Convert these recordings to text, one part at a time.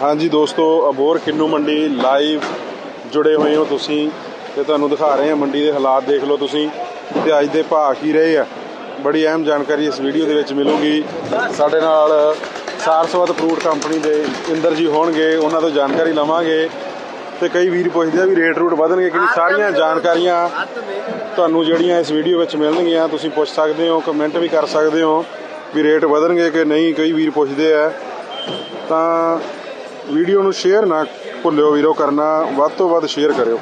ਹਾਂਜੀ ਦੋਸਤੋ ਅਬੋਰ ਕਿੰਨੂ ਮੰਡੀ ਲਾਈਵ ਜੁੜੇ ਹੋਏ ਹੋ ਤੁਸੀਂ ਤੇ ਤੁਹਾਨੂੰ ਦਿਖਾ ਰਹੇ ਹਾਂ ਮੰਡੀ ਦੇ ਹਾਲਾਤ, ਦੇਖ ਲਓ ਤੁਸੀਂ। ਤੇ ਅੱਜ ਦੇ ਭਾਅ ਕੀ ਰਹੇ ਆ? ਬੜੀ ਅਹਿਮ ਜਾਣਕਾਰੀ ਇਸ ਵੀਡੀਓ ਦੇ ਵਿੱਚ ਮਿਲੂਗੀ। ਸਾਡੇ ਨਾਲ ਸਾਰਸਵਤ ਫਰੂਟ ਕੰਪਨੀ ਦੇ ਇੰਦਰ ਜੀ ਹੋਣਗੇ, ਉਹਨਾਂ ਤੋਂ ਜਾਣਕਾਰੀ ਲਵਾਂਗੇ। ਤੇ ਕਈ ਵੀਰ ਪੁੱਛਦੇ ਆ ਵੀ ਰੇਟ ਰੂਟ ਵਧਣਗੇ ਕਿ ਸਾਰੀਆਂ ਜਾਣਕਾਰੀਆਂ ਤੁਹਾਨੂੰ ਜਿਹੜੀਆਂ ਇਸ ਵੀਡੀਓ ਵਿੱਚ ਮਿਲਣਗੀਆਂ, ਤੁਸੀਂ ਪੁੱਛ ਸਕਦੇ ਹੋ ਕਮੈਂਟ ਵੀ ਕਰ ਸਕਦੇ ਹੋ ਵੀ ਰੇਟ ਵਧਣਗੇ ਕਿ ਨਹੀਂ, ਕਈ ਵੀਰ ਪੁੱਛਦੇ ਆ। ਤਾਂ ਵੀਡੀਓ ਨੂੰ ਸ਼ੇਅਰ ਨਾ ਭੁੱਲਿਓ ਵੀਰੋ, ਕਰਨਾ ਵੱਧ ਤੋਂ ਵੱਧ ਸ਼ੇਅਰ ਕਰਿਓ।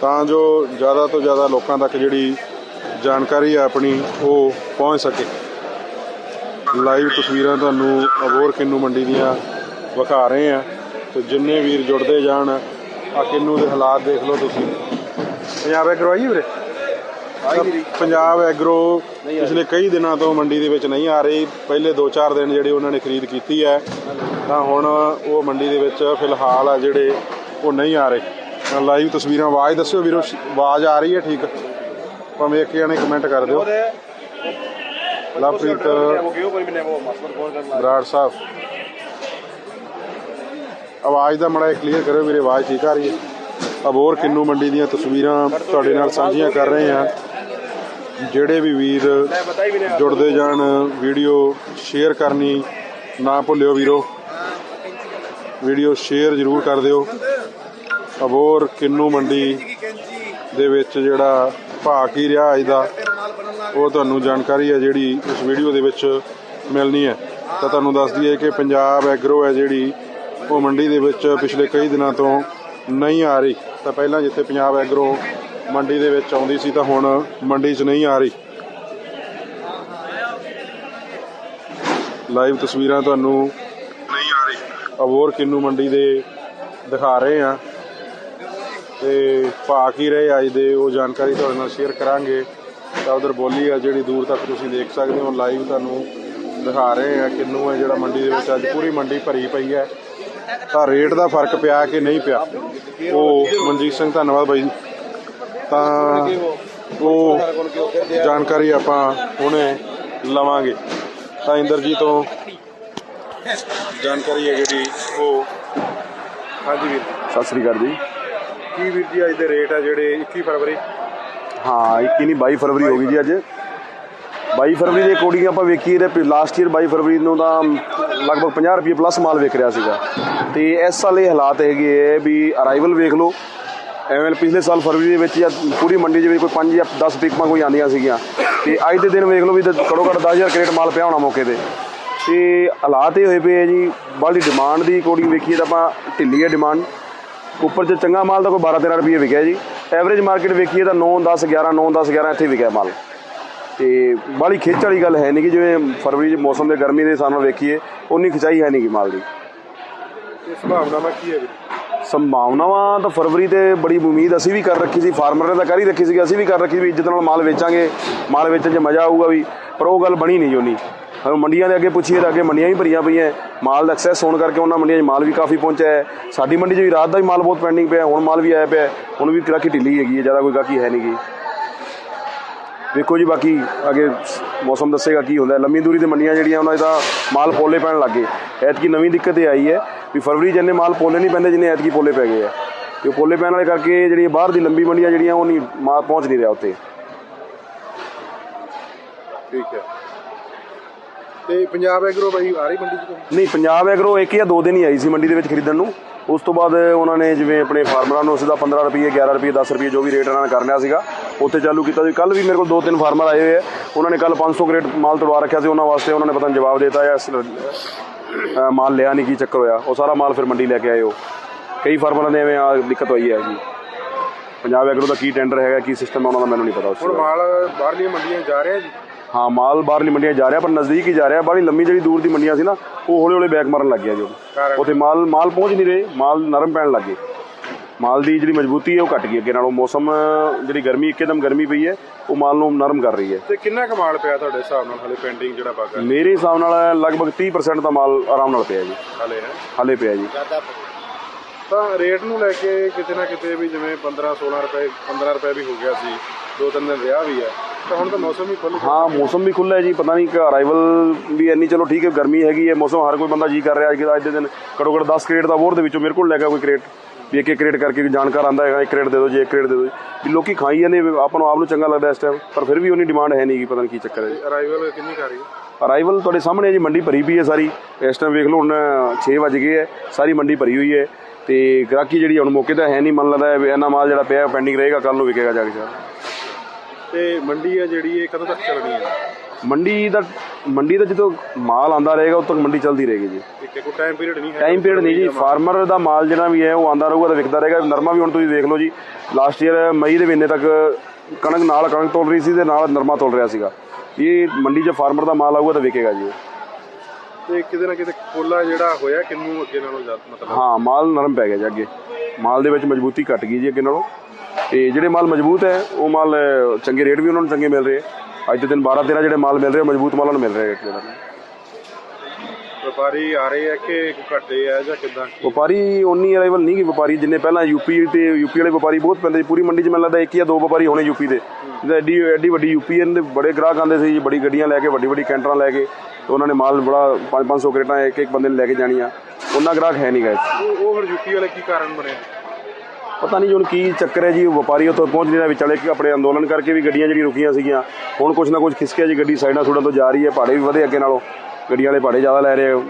ਤਾਂ ਜੋ ਜ਼ਿਆਦਾ ਤੋਂ ਜ਼ਿਆਦਾ ਲੋਕਾਂ ਤੱਕ ਜਿਹੜੀ ਜਾਣਕਾਰੀ ਹੈ ਆਪਣੀ, ਉਹ ਪਹੁੰਚ ਸਕੇ। ਲਾਈਵ ਤਸਵੀਰਾਂ ਤੁਹਾਨੂੰ ਅਬੋਰ ਕਿੰਨੂ ਮੰਡੀ ਦੀਆਂ ਵਿਖਾ ਰਹੇ ਆ ਤੇ ਜਿੰਨੇ ਵੀਰ ਜੁੜਦੇ ਜਾਣ ਆ ਕਿੰਨੂ ਦੇ ਹਾਲਾਤ ਦੇਖ ਲਓ ਤੁਸੀਂ। ਪੰਜਾਬ ਕਰਵਾਈਏ ਵੀਰੇ? ਪੰਜਾਬ ਐਗਰੋ ਪਿਛਲੇ ਕਈ ਦਿਨਾਂ ਤੋਂ ਮੰਡੀ ਦੇ ਵਿੱਚ ਨਹੀਂ ਆ ਰਹੀ। ਪਹਿਲੇ 2-4 ਦਿਨ ਜਿਹੜੇ ਉਹਨਾਂ ਨੇ ਖਰੀਦ ਕੀਤੀ ਹੈ ਤਾਂ ਹੁਣ ਉਹ ਮੰਡੀ ਦੇ ਵਿੱਚ ਫਿਲਹਾਲ ਆ ਜਿਹੜੇ ਉਹ ਨਹੀਂ ਆ ਰਹੇ। ਲਾਈਵ ਤਸਵੀਰਾਂ ਆਵਾਜ਼ ਦੱਸਿਓ ਵੀਰੋ ਆਵਾਜ਼ ਆ ਰਹੀ ਹੈ ਠੀਕ? ਭਾਵੇਂ ਇੱਕ ਜਣੇ ਕਮੈਂਟ ਕਰ ਦਿਓ। ਲਵਪ੍ਰੀਤ ਬਰਾੜ ਸਾਹਿਬ। ਆਵਾਜ਼ ਦਾ ਮੜਾ ਕਲੀਅਰ ਕਰਿਓ ਵੀਰੇ ਆਵਾਜ਼ ਠੀਕ ਆ ਰਹੀ ਹੈ। ਅਬੋਰ ਕਿੰਨੂ ਮੰਡੀ ਦੀਆਂ ਤਸਵੀਰਾਂ ਤੁਹਾਡੇ ਨਾਲ ਸਾਂਝੀਆਂ ਕਰ ਰਹੇ ਹਾਂ। ਜਿਹੜੇ ਵੀ ਵੀਰ ਜੁੜਦੇ ਜਾਣ, ਵੀਡੀਓ ਸ਼ੇਅਰ ਕਰਨੀ ਨਾ ਭੁੱਲਿਓ ਵੀਰੋ। ਵੀਡੀਓ ਸ਼ੇਅਰ ਜ਼ਰੂਰ ਕਰ ਦਿਓ। ਅਬੋਰ ਕਿੰਨੂ ਮੰਡੀ ਦੇ ਵਿੱਚ ਜਿਹੜਾ ਭਾਅ ਕੀ ਰਿਹਾ ਅੱਜ ਦਾ, ਉਹ ਤੁਹਾਨੂੰ ਜਾਣਕਾਰੀ ਹੈ ਜਿਹੜੀ ਇਸ ਵੀਡੀਓ ਦੇ ਵਿੱਚ ਮਿਲਣੀ ਹੈ। ਤਾਂ ਤੁਹਾਨੂੰ ਦੱਸ ਦਈਏ ਕਿ ਪੰਜਾਬ ਐਗਰੋ ਹੈ ਜਿਹੜੀ ਉਹ ਮੰਡੀ ਦੇ ਵਿੱਚ ਪਿਛਲੇ ਕਈ ਦਿਨਾਂ ਤੋਂ ਨਹੀਂ ਆ ਰਹੀ। ਤਾਂ ਪਹਿਲਾਂ ਜਿੱਥੇ ਪੰਜਾਬ ਐਗਰੋ ਮੰਡੀ ਦੇ ਵਿੱਚ ਆਉਂਦੀ ਸੀ ਤਾਂ ਹੁਣ ਮੰਡੀ 'ਚ ਨਹੀਂ ਆ ਰਹੀ। ਲਾਈਵ ਤਸਵੀਰਾਂ ਤੁਹਾਨੂੰ ਨਹੀਂ ਆ ਰਹੀ। ਅਬੋਰ ਕਿੰਨੂ ਮੰਡੀ ਦੇ ਦਿਖਾ ਰਹੇ ਆ ਤੇ ਭਾਅ ਕੀ ਰਹੇ ਅੱਜ ਦੇ ਉਹ ਜਾਣਕਾਰੀ ਤੁਹਾਡੇ ਨਾਲ ਸ਼ੇਅਰ ਕਰਾਂਗੇ। ਤਾਂ ਉਧਰ ਬੋਲੀ ਆ ਜਿਹੜੀ ਦੂਰ ਤੱਕ ਤੁਸੀਂ ਦੇਖ ਸਕਦੇ ਹੋ ਲਾਈਵ ਤੁਹਾਨੂੰ ਦਿਖਾ ਰਹੇ ਆ ਕਿੰਨੂ ਹੈ ਜਿਹੜਾ ਮੰਡੀ ਦੇ ਵਿੱਚ ਅੱਜ ਪੂਰੀ ਮੰਡੀ ਭਰੀ ਪਈ ਹੈ। ਤਾਂ ਰੇਟ ਦਾ ਫ਼ਰਕ ਪਿਆ ਕਿ ਨਹੀਂ ਪਿਆ? ਉਹ ਮਨਜੀਤ ਸਿੰਘ ਧੰਨਵਾਦ ਬਾਈ ਤਾਂ ਉਹ ਜਾਣਕਾਰੀ ਆਪਾਂ ਹੁਣੇ ਲਵਾਂਗੇ। ਤਾਂ ਇੰਦਰ ਜੀ ਤੋਂ ਜਾਣਕਾਰੀ ਹੈ ਜਿਹੜੀ ਉਹ ਹਾਂਜੀ ਵੀਰ। ਸਤਿ ਸ੍ਰੀ ਅਕਾਲ ਜੀ। ਕੀ ਵੀਰ ਜੀ ਅੱਜ ਦੇ ਰੇਟ ਆ ਜਿਹੜੇ 21 ਫਰਵਰੀ? ਹਾਂ 21 ਨਹੀਂ 22 ਫਰਵਰੀ ਹੋ ਗਈ ਜੀ ਅੱਜ। 22 ਫਰਵਰੀ ਦੇ ਅਕੋਰਡਿੰਗ ਆਪਾਂ ਵੇਖੀਏ ਤੇ ਲਾਸਟ ਈਅਰ 22 ਫਰਵਰੀ ਨੂੰ ਤਾਂ ਲਗਭਗ 50 ਰੁਪਏ ਪਲੱਸ ਮਾਲ ਵਿਕ ਰਿਹਾ ਸੀਗਾ। ਤੇ ਇਸ ਸਾਲ ਇਹ ਹਾਲਾਤ ਹੈਗੇ ਹੈ ਵੀ ਅਰਾਈਵਲ ਵੇਖ ਲਓ। ਐਵੇਂ ਪਿਛਲੇ ਸਾਲ ਫਰਵਰੀ ਦੇ ਵਿੱਚ ਜਾਂ ਪੂਰੀ ਮੰਡੀ ਦੇ ਵਿੱਚ ਕੋਈ 5 ਜਾਂ 10 ਪਿਕਮਾਂ ਕੋਈ ਆਉਂਦੀਆਂ ਸੀਗੀਆਂ। ਤੇ ਅੱਜ ਦੇ ਦਿਨ ਵੇਖ ਲਓ ਵੀ ਕੜੋ ਘੱਟ 10000 ਕਰੇਟ ਮਾਲ ਪਿਆ ਹੋਣਾ ਮੌਕੇ ਤੇ। ਤੇ ਹਾਲਾਤ ਇਹ ਹੋਏ ਪਏ ਆ ਜੀ ਬਾਹਲੀ ਡਿਮਾਂਡ ਦੀ ਅਕੋਰਡਿੰਗ ਵੇਖੀਏ ਤਾਂ ਆਪਾਂ ਢਿੱਲੀ ਹੈ ਡਿਮਾਂਡ ਉੱਪਰ ਜੇ ਚੰਗਾ ਮਾਲ ਤਾਂ ਕੋਈ 12 13 ਰੁਪਏ ਵਿਕਿਆ ਜੀ। ਐਵਰੇਜ ਮਾਰਕੀਟ ਵੇਖੀਏ ਤਾਂ 9 10 11 9 10 11 ਇੱਥੇ ਵਿਕਿਆ ਮਾਲ। ਤੇ ਬਾਹਲੀ ਖਿੱਚ ਵਾਲੀ ਗੱਲ ਹੈ ਨਹੀਂ ਕਿ ਜਿਵੇਂ ਫਰਵਰੀ ਚ ਮੌਸਮ ਦੇ ਗਰਮੀ ਦੇ ਹਿਸਾਬ ਨਾਲ ਵੇਖੀਏ ਉਨੀ ਖਿਚਾਈ ਹੈ ਨਹੀਂ ਗੀ ਮਾਲ ਦੀ। ਸੰਭਾਵਨਾਵਾਂ ਕੀ ਹੈ ਸੰਭਾਵਨਾਵਾਂ ਤਾਂ ਫਰਵਰੀ ਤੇ ਬੜੀ ਉਮੀਦ ਅਸੀਂ ਵੀ ਕਰ ਰੱਖੀ ਸੀ ਫਾਰਮਰ ਨੇ ਤਾਂ ਕਰ ਹੀ ਰੱਖੀ ਸੀ ਅਸੀਂ ਵੀ ਕਰ ਰੱਖੀ ਵੀ ਇੱਜ਼ਤ ਨਾਲ ਮਾਲ ਵੇਚਾਂਗੇ ਮਾਲ ਵੇਚਣ 'ਚ ਮਜ਼ਾ ਆਊਗਾ ਵੀ ਪਰ ਉਹ ਗੱਲ ਬਣੀ ਨਹੀਂ ਜੋਨੀ ਹੁਣ ਮੰਡੀਆਂ ਦੇ ਅੱਗੇ ਪੁੱਛੀਏ ਤਾਂ ਅੱਗੇ ਮੰਡੀਆਂ ਵੀ ਭਰੀਆਂ ਪਈਆਂ ਮਾਲ ਦਾ ਐਕਸੈਸ ਹੋਣ ਕਰਕੇ ਉਹਨਾਂ ਮੰਡੀਆਂ 'ਚ ਮਾਲ ਵੀ ਕਾਫੀ ਪਹੁੰਚਿਆ ਹੈ ਸਾਡੀ ਮੰਡੀ 'ਚ ਵੀ ਰਾਤ ਦਾ ਵੀ ਮਾਲ ਬਹੁਤ ਪੈਂਡਿੰਗ ਪਿਆ ਹੁਣ ਮਾਲ ਵੀ ਆਇਆ ਪਿਆ ਹੁਣ ਵੀ ਗਾਹਕੀ ਢਿੱਲੀ ਹੈਗੀ ਹੈ ਜ਼ਿਆਦਾ ਕੋਈ ਗਾਹਕੀ ਹੈ ਨਹੀਂ ਗੀ। ਵੇਖੋ ਜੀ ਬਾਕੀ ਅੱਗੇ ਮੌਸਮ ਦੱਸੇਗਾ ਕੀ ਹੁੰਦਾ। ਲੰਮੀ ਦੂਰੀ ਦੇ ਮੰਡੀਆਂ ਜਿਹੜੀਆਂ ਉਹਨਾਂ ਦਾ ਮਾਲ ਪੋਲੇ ਪੈਣ ਲੱਗੇ ਐਤਕੀ ਨਵੀਂ ਦਿੱਕਤ ਇਹ ਆਈ ਹੈ ਵੀ ਫਰਵਰੀ ਇੰਨੇ ਮਾਲ ਪੋਲੇ ਨਹੀਂ ਪੈਂਦੇ ਜਿੰਨੇ ਐਤਕੀ ਪੋਲੇ ਪੈ ਗਏ ਆ। ਤੇ ਪੋਲੇ ਪੈਣ ਵਾਲੇ ਕਰਕੇ ਜਿਹੜੀ ਬਾਹਰ ਦੀ ਲੰਬੀ ਮੰਡੀਆਂ ਜਿਹੜੀਆਂ ਉਹ ਨਹੀਂ ਮਾਲ ਪਹੁੰਚ ਨਹੀਂ ਰਿਹਾ ਉੱਤੇ ਠੀਕ ਹੈ। ਤੇ ਪੰਜਾਬ ਐਗਰੋ ਬਾਈ ਆ ਰਹੀ ਮੰਡੀ ਚ? ਨਹੀਂ ਪੰਜਾਬ ਐਗਰੋ ਇੱਕ ਜਾਂ ਦੋ ਦਿਨ ਹੀ ਆਈ ਸੀ ਮੰਡੀ ਦੇ ਵਿੱਚ ਖਰੀਦਣ ਨੂੰ। ਉਸ ਤੋਂ ਬਾਅਦ ਉਹਨਾਂ ਨੇ ਜਿਵੇਂ ਆਪਣੇ ਫਾਰਮਰਾਂ ਨੂੰ ਉਸਦਾ 15 ਰੁਪਏ 11 ਰੁਪਏ 10 ਰੁਪਏ ਜੋ ਵੀ ਰੇਟ ਇਹਨਾਂ ਨੇ ਕਰ ਲਿਆ ਸੀਗਾ ਉੱਥੇ ਚਾਲੂ ਕੀਤਾ ਸੀ। ਕੱਲ ਵੀ ਮੇਰੇ ਕੋਲ ਦੋ ਤਿੰਨ ਫਾਰਮਰ ਆਏ ਹੋਏ ਆ। ਉਹਨਾਂ ਨੇ ਕੱਲ 500 ਕਰੇਟ ਮਾਲ ਤੜਵਾ ਰੱਖਿਆ ਸੀ। ਉਹਨਾਂ ਵਾਸਤੇ ਉਹਨਾਂ ਨੇ ਪਤਾ ਨਹੀਂ ਜਵਾਬ ਦੇਤਾ ਜਾਂ ਮਾਲ ਲਿਆ ਨਹੀਂ ਕੀ ਚੱਕਰ ਹੋਇਆ। ਉਹ ਸਾਰਾ ਮਾਲ ਫਿਰ ਮੰਡੀ ਲੈ ਕੇ ਆਏ ਉਹ। ਕਈ ਫਾਰਮਰਾਂ ਦੇ ਐਵੇਂ ਆ ਦਿੱਕਤ ਹੋਈ ਹੈ ਜੀ। ਪੰਜਾਬ ਐਗਰੋ ਦਾ ਕੀ ਟੈਂਡਰ ਹੈਗਾ ਕੀ ਸਿਸਟਮ ਹੈ ਉਹਨਾਂ ਦਾ ਮੈਨੂੰ ਨਹੀਂ ਪਤਾ ਉਸ ਹੁਣ ਮਾਲ ਬਾਹਰਲੀਆਂ ਮੰਡੀਆਂ ਜਾ ਰਿਹਾ ਜੀ। ਹਾਂ ਮਾਲ ਬਾਹਰਲੀ ਮੰਡੀਆਂ ਜਾ ਰਿਹਾ ਪਰ ਨਜ਼ਦੀਕ ਹੀ ਜਾ ਰਿਹਾ। ਬਾਹਲੀ ਲੰਮੀ ਜਿਹੜੀ ਦੂਰ ਦੀ ਮੰਡੀਆਂ ਸੀ ਨਾ ਉਹ ਹੌਲੇ ਹੌਲੇ ਬੈਕ ਮਾਰਨ ਲੱਗ ਗਿਆ ਜੀ? ਉੱਥੇ ਮਾਲ ਮਾਲ ਪਹੁੰਚ ਨਹੀਂ ਰਹੇ ਮਾਲ ਨਰਮ ਪੈਣ ਲੱਗੇ ਮਾਲ ਦੀ ਜਿਹੜੀ ਮਜ਼ਬੂਤੀ ਹੈ ਉਹ ਘਟ ਗਈ ਅੱਗੇ ਨਾਲੋਂ। ਮੌਸਮ ਜਿਹੜੀ ਗਰਮੀ ਇੱਕਦਮ ਗਰਮੀ ਪਈ ਹੈ ਉਹ ਮਾਲ ਨੂੰ ਨਰਮ ਕਰ ਰਹੀ ਹੈ। ਤੇ ਕਿੰਨਾ ਕਮਾਲ ਪਿਆ ਤੁਹਾਡੇ ਹਿਸਾਬ ਨਾਲ? ਹਲੇ ਪੈਂਡਿੰਗ ਜਿਹੜਾ ਬਾਗਾ ਮੇਰੇ ਹਿਸਾਬ ਨਾਲ ਲਗਭਗ 30% ਦਾ ਮਾਲ ਆਰਾਮ ਨਾਲ ਪਿਆ ਜੀ। ਹਲੇ ਹੈ? ਹਾਲੇ ਪਿਆ ਜੀ। ਤਾਂ ਰੇਟ ਨੂੰ ਲੈ ਕੇ ਕਿਤੇ ਨਾ ਕਿਤੇ ਵੀ ਜਿਵੇਂ 15 16 ਰੁਪਏ 15 ਰੁਪਏ ਵੀ ਹੋ ਗਿਆ ਸੀ। ਦੋ ਤਿੰਨ ਦਿਨ ਰਿਹਾ ਵੀ ਹੈ ਤਾਂ ਹੁਣ ਤਾਂ ਮੌਸਮ ਵੀ ਖੁੱਲ ਹਾਂ ਮੌਸਮ ਵੀ ਖੁੱਲ੍ਹਾ ਹੈ ਜੀ ਪਤਾ ਨਹੀਂ ਕਿ ਅਰਾਈਵਲ ਵੀ ਇੰਨੀ ਚਲੋ ਠੀਕ ਹੈ ਗਰਮੀ ਹੈਗੀ ਹੈ ਮੌਸਮ ਹਰ ਕੋਈ ਬੰਦਾ ਜੀ ਕਰ ਰਿਹਾ ਅੱਜ ਦੇ ਅੱਜ ਦੇ ਦਿਨ। ਘੱਟੋ ਘੱਟ 10 ਕਰੇਟ ਦਾ ਵੋਰ ਦੇ ਵਿੱਚੋਂ ਮੇਰੇ ਕੋਲ ਲੈ ਗਿਆ ਕੋਈ ਕਰੇਟ ਵੀ ਇੱਕ ਇੱਕ ਕਰੇਟ ਕਰਕੇ ਜਾਣਕਾਰ ਆਂਦਾ ਹੈਗਾ ਇੱਕ ਕਰੇਟ ਦੇ ਦਿਓ ਜੀ ਇੱਕ ਕਰੇਟ ਦੇ ਦਿਓ। ਵੀ ਲੋਕੀ ਖਾਈ ਜਾਂਦੇ ਆਪਾਂ ਨੂੰ ਆਪ ਨੂੰ ਚੰਗਾ ਲੱਗਦਾ ਇਸ ਟਾਈਮ ਪਰ ਫਿਰ ਵੀ ਉਨੀ ਡਿਮਾਂਡ ਹੈ ਨਹੀਂ ਕਿ ਪਤਾ ਨਹੀਂ ਕੀ ਚੱਕਰ ਹੈ ਜੀ। ਅਰਾਈਵਲ ਕਿੰਨੀ ਕਰ ਰਹੀ ਹੈ? ਅਰਾਈਵਲ ਤੁਹਾਡੇ ਸਾਹਮਣੇ ਜੀ ਮੰਡੀ ਭਰੀ ਪਈ ਹੈ ਸਾਰੀ। ਇਸ ਟਾਈਮ ਵੇਖ ਲਓ ਹੁਣ 6 ਵਜ ਗਏ ਹੈ ਸਾਰੀ ਮੰਡੀ ਭਰੀ ਹੋਈ ਹੈ। ਤੇ ਗ੍ਰਾਹਕੀ ਜਿਹੜੀ ਹੁਣ ਮੌਕੇ ਤੇ ਹੈ ਨਹੀਂ ਮਨ ਲੱਗਦਾ ਇੰਨਾ ਮਾਲ ਜਿਹੜਾ ਪਿਆ ਪੈਂਡਿੰਗ ਰਹੇਗਾ ਕੱਲ ਨੂੰ ਵਿਕੇਗਾ ਜਾ ਕੇ। ਤੇ ਮੰਡੀ ਹੈ ਜਿਹੜੀ ਇਹ ਕਦੋਂ ਤੱਕ ਚੱਲਣੀ ਹੈ ਮੰਡੀ ਦਾ ਮੰਡੀ ਦਾ ਜਦੋਂ ਮਾਲ ਆਂਦਾ ਰਹੇਗਾ ਉਦੋਂ ਤੱਕ ਮੰਡੀ ਚੱਲਦੀ ਰਹੇਗੀ ਜੀ। ਇੱਕ ਟਾਈਮ ਪੀਰੀਅਡ ਨਹੀਂ ਹੈ ਟਾਈਮ ਪੀਰੀਅਡ ਨਹੀਂ ਜੀ। ਫਾਰਮਰ ਦਾ ਮਾਲ ਜਿਹੜਾ ਵੀ ਹੈ ਉਹ ਆਂਦਾ ਰਹੂਗਾ ਤਾਂ ਵਿਕਦਾ ਰਹੇਗਾ। ਨਰਮਾ ਵੀ ਹੁਣ ਤੁਸੀਂ ਦੇਖ ਲਓ ਜੀ ਲਾਸਟ ਈਅਰ ਮਈ ਦੇ ਮਹੀਨੇ ਤੱਕ ਕਣਕ ਨਾਲ ਕਣਕ ਤੋਲ ਰਹੀ ਸੀ ਤੇ ਨਾਲ ਨਰਮਾ ਤੋਲ ਰਿਹਾ ਸੀਗਾ। ਇਹ ਮੰਡੀ 'ਚ ਫਾਰਮਰ ਦਾ ਮਾਲ ਆਊਗਾ ਤਾਂ ਵਿਕੇਗਾ ਜੀ। ਤੇ ਕਿਤੇ ਨਾ ਕਿਤੇ ਕੋਲਾ ਜਿਹੜਾ ਹੋਇਆ ਕਿੰਨੂ ਅੱਗੇ ਨਾਲੋਂ ਜ਼ਿਆਦਾ ਮਤਲਬ? ਹਾਂ ਮਾਲ ਨਰਮ ਪੈ ਗਿਆ ਜੀ ਅੱਗੇ। ਮਾਲ ਦੇ ਵਿੱਚ ਮਜ਼ਬੂਤੀ ਘਟ ਗਈ ਜੀ ਅੱਗੇ ਨਾਲੋਂ। ਤੇ ਜਿਹੜੇ ਮਾਲ ਮਜ਼ਬੂਤ ਹੈ ਉਹ ਮਾਲ ਚੰਗੇ ਰੇਟ ਵੀ ਉਹਨਾਂ ਨੂੰ ਚੰਗੇ ਮਿਲ ਰਹੇ ਅੱਜ ਦੇ ਦਿਨ 12 13 ਜਿਹੜੇ ਮਾਲ ਮਿਲ ਰਹੇ ਆ, ਮਜ਼ਬੂਤ ਮਾਲਾਂ ਨੂੰ ਮਿਲ ਰਹੇ ਆ। ਇੱਕ ਜਿਹੜਾ ਵਪਾਰੀ ਆ ਰਹੇ ਆ ਕਿ ਘਟੇ ਆ ਜਾਂ ਕਿਦਾਂ? ਵਪਾਰੀ ਉਨੀ ਅਰਾਈਵਲ ਨਹੀਂ ਗਈ ਵਪਾਰੀ ਜਿੰਨੇ ਪਹਿਲਾਂ ਯੂਪੀ ਤੇ ਯੂਪੀ ਵਾਲੇ ਵਪਾਰੀ ਬਹੁਤ ਪੈਂਦੇ ਪੂਰੀ ਮੰਡੀ 'ਚ ਮੈਨੂੰ ਲੱਗਦਾ ਇੱਕ ਜਾਂ ਦੋ ਵਪਾਰੀ ਹੋਣੇ ਯੂਪੀ ਦੇ। ਐਡੀ ਐਡੀ ਵੱਡੀ ਯੂਪੀ ਦੇ ਬੜੇ ਗ੍ਰਾਹਕ ਆਉਂਦੇ ਸੀ ਜੀ ਬੜੀ ਗੱਡੀਆਂ ਲੈ ਕੇ ਵੱਡੀ ਵੱਡੀ ਕੈਂਟਰਾਂ ਲੈ ਕੇ ਤੇ ਉਹਨਾਂ ਨੇ ਮਾਲ ਬੜਾ 5-500 ਕਰੇਟਾਂ ਇੱਕ ਇੱਕ ਬੰਦੇ ਨੇ ਲੈ ਕੇ ਜਾਣੀਆਂ। ਉਹਨਾਂ ਗ੍ਰਾਹਕ ਹੈ ਨਹੀਂ ਗਏ ਉਹ ਫਿਰ ਯੂਪੀ ਵਾਲੇ ਕੀ ਕਾਰਨ ਬਣਿਆ ਪਤਾ ਨਹੀਂ ਹੁਣ ਕੀ ਚੱਕਰ ਹੈ ਜੀ ਵਪਾਰੀ ਉੱਥੋਂ ਪਹੁੰਚ ਨਹੀਂ ਰਿਹਾ ਵਿਚਾਲੇ ਕਿ ਆਪਣੇ ਅੰਦੋਲਨ ਕਰਕੇ ਵੀ ਗੱਡੀਆਂ ਜਿਹੜੀ ਰੁਕੀਆਂ ਸੀਗੀਆਂ ਹੁਣ ਕੁਛ ਨਾ ਕੁਛ ਖਿਸਕਿਆ ਜੀ ਗੱਡੀ ਸਾਈਡਾਂ ਸੂਡਾਂ ਤੋਂ ਜਾ ਰਹੀ ਹੈ ਭਾੜੇ ਵੀ ਵਧੇ ਅੱਗੇ ਨਾਲੋਂ। ਗੱਡੀਆਂ ਵਾਲੇ ਭਾੜੇ ਜ਼ਿਆਦਾ ਲੈ ਰਹੇ ਆ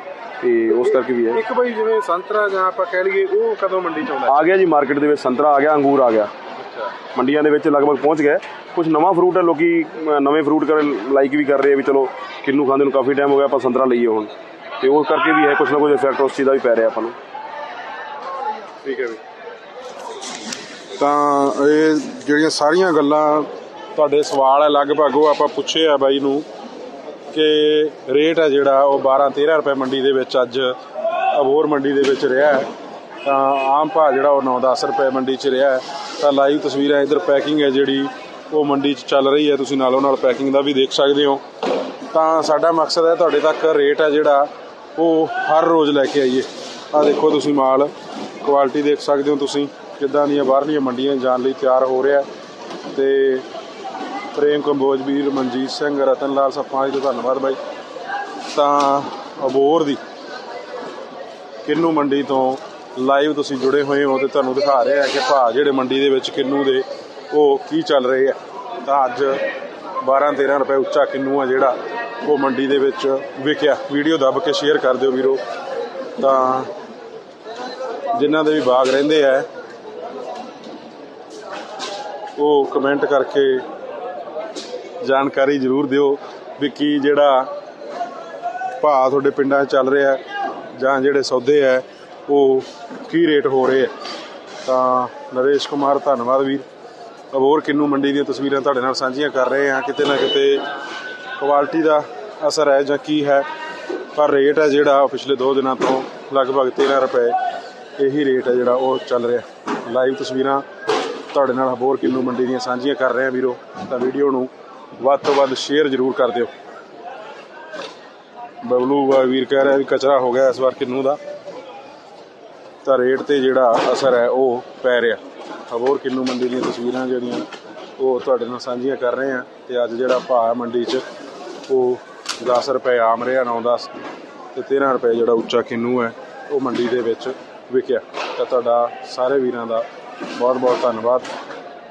ਤੇ ਉਸ ਕਰਕੇ ਵੀ ਹੈ। ਇੱਕ ਬਈ ਜਿਵੇਂ ਸੰਤਰਾ ਜਾਂ ਆਪਾਂ ਕਹਿ ਲਈਏ ਉਹ ਕਦੋਂ ਮੰਡੀ ਚ ਆਉਂਦਾ ਆ ਗਿਆ ਜੀ ਮਾਰਕੀਟ ਦੇ ਵਿੱਚ ਸੰਤਰਾ ਆ ਗਿਆ ਅੰਗੂਰ ਆ ਗਿਆ। ਅੱਛਾ। ਮੰਡੀਆਂ ਦੇ ਵਿੱਚ ਲਗਭਗ ਪਹੁੰਚ ਗਏ। ਕੁਝ ਨਵਾਂ ਫਰੂਟ ਹੈ ਲੋਕੀ ਨਵੇਂ ਫਰੂਟ ਕਰਨ ਲਾਈਕ ਵੀ ਕਰ ਰਹੇ ਆ ਵੀ ਚਲੋ ਕਿੰਨੂ ਖਾਂਦੇ ਨੂੰ ਕਾਫੀ ਟਾਈਮ ਹੋ ਗਿਆ ਆਪਾਂ ਸੰਤਰਾ ਲਈਏ ਹੁਣ। ਤੇ ਉਸ ਕਰਕੇ ਵੀ ਹੈ ਕੁਝ ਨਾ ਕੁਝ ਇਫੈਕਟ ਉਸ ਚੀਜ਼ ਦਾ ਵੀ ਪੈ ਰਿਹਾ ਆਪਾਂ ਨੂੰ। ਠੀਕ ਹੈ ਵੀ ਤਾਂ ਇਹ ਜਿਹੜੀਆਂ ਸਾਰੀਆਂ ਗੱਲਾਂ ਤੁਹਾਡੇ ਸਵਾਲ ਹੈ ਲਗਭਗ ਉਹ ਆਪਾਂ ਪੁੱਛੇ ਆ ਬਾਈ ਨੂੰ। ਕਿ ਰੇਟ ਹੈ ਜਿਹੜਾ, ਉਹ 12 13 ਰੁਪਏ ਮੰਡੀ ਦੇ ਵਿੱਚ ਅੱਜ ਅਬੋਰ ਮੰਡੀ ਦੇ ਵਿੱਚ ਰਿਹਾ ਹੈ। ਤਾਂ ਆਮ ਭਾਅ ਜਿਹੜਾ ਉਹ 9 10 ਰੁਪਏ ਮੰਡੀ 'ਚ ਰਿਹਾ ਹੈ। ਤਾਂ ਲਾਈਵ ਤਸਵੀਰਾਂ ਇਧਰ ਪੈਕਿੰਗ ਹੈ ਜਿਹੜੀ, ਉਹ ਮੰਡੀ 'ਚ ਚੱਲ ਰਹੀ ਹੈ। ਤੁਸੀਂ ਨਾਲੋਂ ਨਾਲ ਪੈਕਿੰਗ ਦਾ ਵੀ ਦੇਖ ਸਕਦੇ ਹੋ। ਤਾਂ ਸਾਡਾ ਮਕਸਦ ਹੈ ਤੁਹਾਡੇ ਤੱਕ ਰੇਟ ਹੈ ਜਿਹੜਾ, ਉਹ ਹਰ ਰੋਜ਼ ਲੈ ਕੇ ਆਈਏ। ਆ ਦੇਖੋ ਤੁਸੀਂ ਮਾਲ, ਕੁਆਲਿਟੀ ਦੇਖ ਸਕਦੇ ਹੋ ਤੁਸੀਂ, ਕਿੱਦਾਂ ਦੀਆਂ ਬਾਹਰਲੀਆਂ ਮੰਡੀਆਂ ਜਾਣ ਲਈ ਤਿਆਰ ਹੋ ਰਿਹਾ ਤੇ ਪ੍ਰੇਮ ਕੰਬੋਜ ਵੀਰ ਮਨਜੀਤ ਸਿੰਘ, ਰਤਨ ਲਾਲ ਸੱਪਾਂ ਜੀ ਦਾ ਧੰਨਵਾਦ ਬਾਈ। ਤਾਂ ਅਬੋਰ ਦੀ ਕਿੰਨੂ ਮੰਡੀ ਤੋਂ ਲਾਈਵ ਤੁਸੀਂ ਜੁੜੇ ਹੋਏ ਹੋ ਤੇ ਤੁਹਾਨੂੰ ਦਿਖਾ ਰਿਹਾ ਆ ਕਿ ਭਾਅ ਜਿਹੜੇ ਮੰਡੀ ਦੇ ਵਿੱਚ ਕਿੰਨੂ ਦੇ ਉਹ ਕੀ ਚੱਲ ਰਹੇ ਆ। ਤਾਂ ਅੱਜ 12 13 ਰੁਪਏ ਉੱਚਾ ਕਿੰਨੂ ਆ ਜਿਹੜਾ ਉਹ ਮੰਡੀ ਦੇ ਵਿੱਚ ਵਿਕਿਆ। ਵੀਡੀਓ ਦੱਬ ਕੇ ਸ਼ੇਅਰ ਕਰ ਦਿਓ ਵੀਰੋ। ਤਾਂ ਜਿਨ੍ਹਾਂ ਦੇ ਵੀ ਬਾਗ ਰਹਿੰਦੇ ਆ, ਉਹ ਕਮੈਂਟ ਕਰਕੇ ਜਾਣਕਾਰੀ ਜ਼ਰੂਰ ਦਿਓ ਵੀ ਕੀ ਜਿਹੜਾ ਭਾਅ ਤੁਹਾਡੇ ਪਿੰਡਾਂ 'ਚ ਚੱਲ ਰਿਹਾ ਜਾਂ ਜਿਹੜੇ ਸੌਦੇ ਹੈ, ਉਹ ਕੀ ਰੇਟ ਹੋ ਰਹੇ ਆ ਤਾਂ ਨਰੇਸ਼ ਕੁਮਾਰ, ਧੰਨਵਾਦ ਵੀਰ। ਅਬੋਰ ਕਿੰਨੂ ਮੰਡੀ ਦੀਆਂ ਤਸਵੀਰਾਂ ਤੁਹਾਡੇ ਨਾਲ ਸਾਂਝੀਆਂ ਕਰ ਰਹੇ ਹਾਂ। ਕਿਤੇ ਨਾ ਕਿਤੇ ਕੁਆਲਿਟੀ ਦਾ ਅਸਰ ਹੈ ਜਾਂ ਕੀ ਹੈ, ਪਰ ਰੇਟ ਹੈ ਜਿਹੜਾ ਪਿਛਲੇ 2 ਦਿਨਾਂ ਤੋਂ ਲਗਭਗ 13 ਰੁਪਏ ਇਹੀ ਰੇਟ ਹੈ ਜਿਹੜਾ ਉਹ ਚੱਲ ਰਿਹਾ ਲਾਈਵ ਤਸਵੀਰਾਂ ਤੁਹਾਡੇ ਨਾਲ ਅਬੋਰ ਕਿੰਨੂ ਮੰਡੀ ਦੀਆਂ ਸਾਂਝੀਆਂ ਕਰ ਰਹੇ ਹਾਂ ਵੀਰੋ। ਤਾਂ ਵੀਡੀਓ ਨੂੰ ਵੱਧ ਤੋਂ ਵੱਧ ਸ਼ੇਅਰ ਜ਼ਰੂਰ ਕਰ ਦਿਓ। ਬਬਲੂ ਵੀਰ ਕਹਿ ਰਿਹਾ ਵੀ ਕਚਰਾ ਹੋ ਗਿਆ ਇਸ ਵਾਰ ਕਿੰਨੂ ਦਾ। ਤਾਂ ਰੇਟ ਤੇ ਜਿਹੜਾ ਅਸਰ ਹੈ ਉਹ ਪੈ ਰਿਹਾ। ਹੋਰ ਕਿੰਨੂ ਮੰਡੀ ਦੀਆਂ ਤਸਵੀਰਾਂ ਜਿਹੜੀਆਂ, ਉਹ ਤੁਹਾਡੇ ਨਾਲ ਸਾਂਝੀਆਂ ਕਰ ਰਹੇ ਆ ਤੇ ਅੱਜ ਜਿਹੜਾ ਭਾਅ ਮੰਡੀ 'ਚ, ਉਹ 10 ਰੁਪਏ ਆਮ ਰਿਹਾ 9-10 ਤੇ 13 ਰੁਪਏ ਜਿਹੜਾ ਉੱਚਾ ਕਿੰਨੂ ਹੈ, ਉਹ ਮੰਡੀ ਦੇ ਵਿੱਚ ਵਿਕਿਆ। ਤਾਂ ਤੁਹਾਡਾ ਸਾਰੇ ਵੀਰਾਂ ਦਾ ਬਹੁਤ ਬਹੁਤ ਧੰਨਵਾਦ।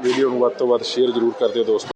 ਵੀਡੀਓ ਨੂੰ ਵੱਧ ਤੋਂ ਵੱਧ ਸ਼ੇਅਰ ਜ਼ਰੂਰ ਕਰ ਦਿਓ ਦੋਸਤੋ।